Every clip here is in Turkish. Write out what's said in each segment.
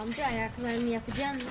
Amca ayaklarını yapacaksın mı?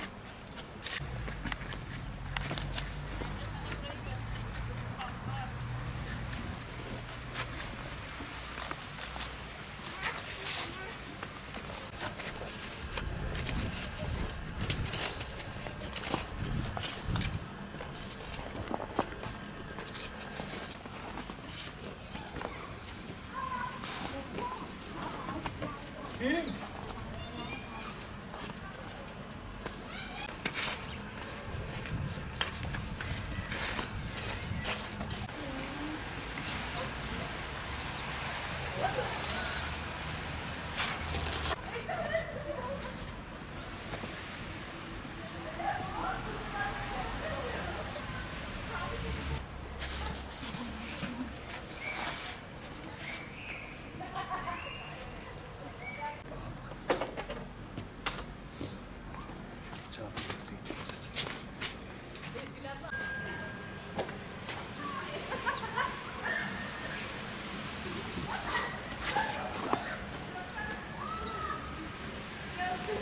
Pençelerini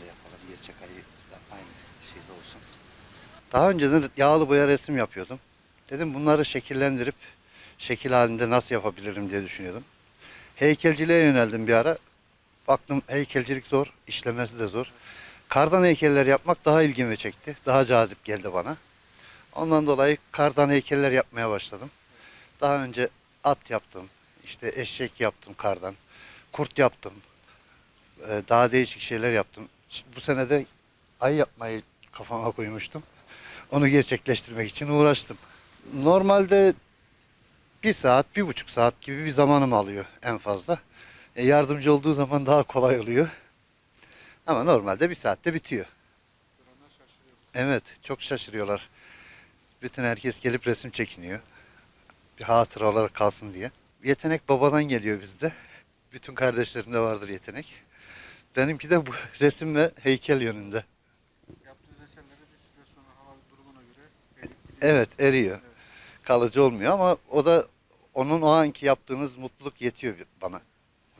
de yapalım. Gerçek ayı da aynı şeyde olsun. Daha önceden yağlı boya resim yapıyordum. Dedim bunları şekillendirip şekil halinde nasıl yapabilirim diye düşünüyordum. Heykelciliğe yöneldim bir ara. Baktım heykelcilik zor, işlemesi de zor. Kardan heykeller yapmak daha ilgimi çekti. Daha cazip geldi bana. Ondan dolayı kardan heykeller yapmaya başladım. Daha önce at yaptım, işte eşek yaptım kardan, kurt yaptım, Ee, daha değişik şeyler yaptım. Bu sene de ay yapmayı kafama koymuştum. Onu gerçekleştirmek için uğraştım. Normalde bir saat, bir buçuk saat gibi bir zamanım alıyor en fazla. E, yardımcı olduğu zaman daha kolay oluyor. Ama normalde bir saatte bitiyor. Evet, çok şaşırıyorlar. Bütün herkes gelip resim çekiniyor. Bir hatıra olarak kalsın diye. Yetenek babadan geliyor bizde. Bütün kardeşlerimde vardır yetenek. Benimki de bu resim ve heykel yönünde. Yaptığı eserleri bir süre sonra hava durumuna göre gidiyor. Evet eriyor. Kalıcı olmuyor ama o da onun o anki yaptığınız mutluluk yetiyor bana.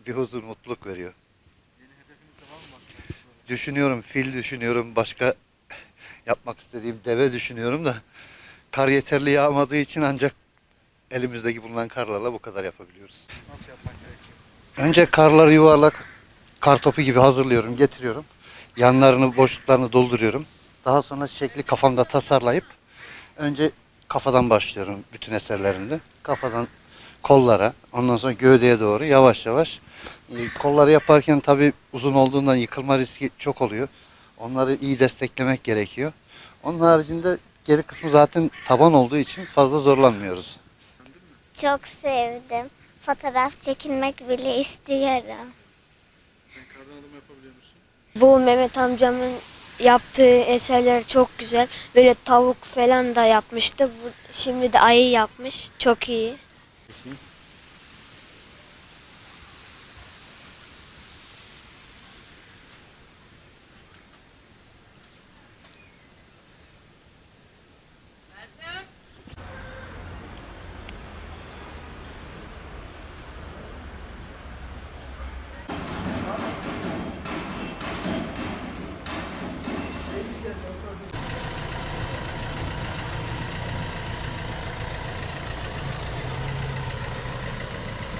Bir huzur, mutluluk veriyor. Yeni hedefiniz de var mı başka? Böyle Düşünüyorum, fil düşünüyorum, başka yapmak istediğim deve düşünüyorum da kar yeterli yağmadığı için ancak elimizdeki bulunan karlarla bu kadar yapabiliyoruz. Nasıl yapmak gerekiyor? Önce karları yuvarlak kar topu gibi hazırlıyorum, getiriyorum. Yanlarını, boşluklarını dolduruyorum. Daha sonra şekli kafamda tasarlayıp önce kafadan başlıyorum bütün eserlerimde. Kafadan kollara, ondan sonra gövdeye doğru yavaş yavaş. E, Kolları yaparken tabi uzun olduğundan yıkılma riski çok oluyor. Onları iyi desteklemek gerekiyor. Onun haricinde geri kısmı zaten taban olduğu için fazla zorlanmıyoruz. Çok sevdim. Fotoğraf çekilmek bile istiyorum. Sen kardan adam yapabiliyor musun? Bu Mehmet amcamın yaptığı eserler çok güzel. Böyle tavuk falan da yapmıştı. Bu, şimdi de ayı yapmış. Çok iyi.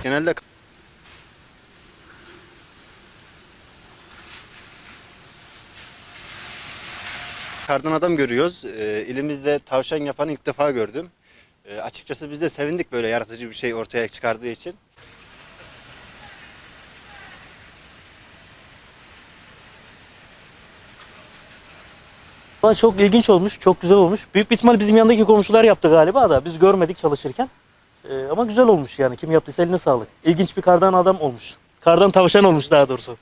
Genelde kardan adam görüyoruz. Ee, ilimizde tavşan yapanı ilk defa gördüm. Ee, açıkçası biz de sevindik böyle yaratıcı bir şey ortaya çıkardığı için. Çok ilginç olmuş, çok güzel olmuş. Büyük bir ihtimal bizim yanındaki komşular yaptı galiba da biz görmedik çalışırken. Ee, ama güzel olmuş yani kim yaptıysa eline sağlık. İlginç bir kardan adam olmuş. Kardan tavşan olmuş daha doğrusu.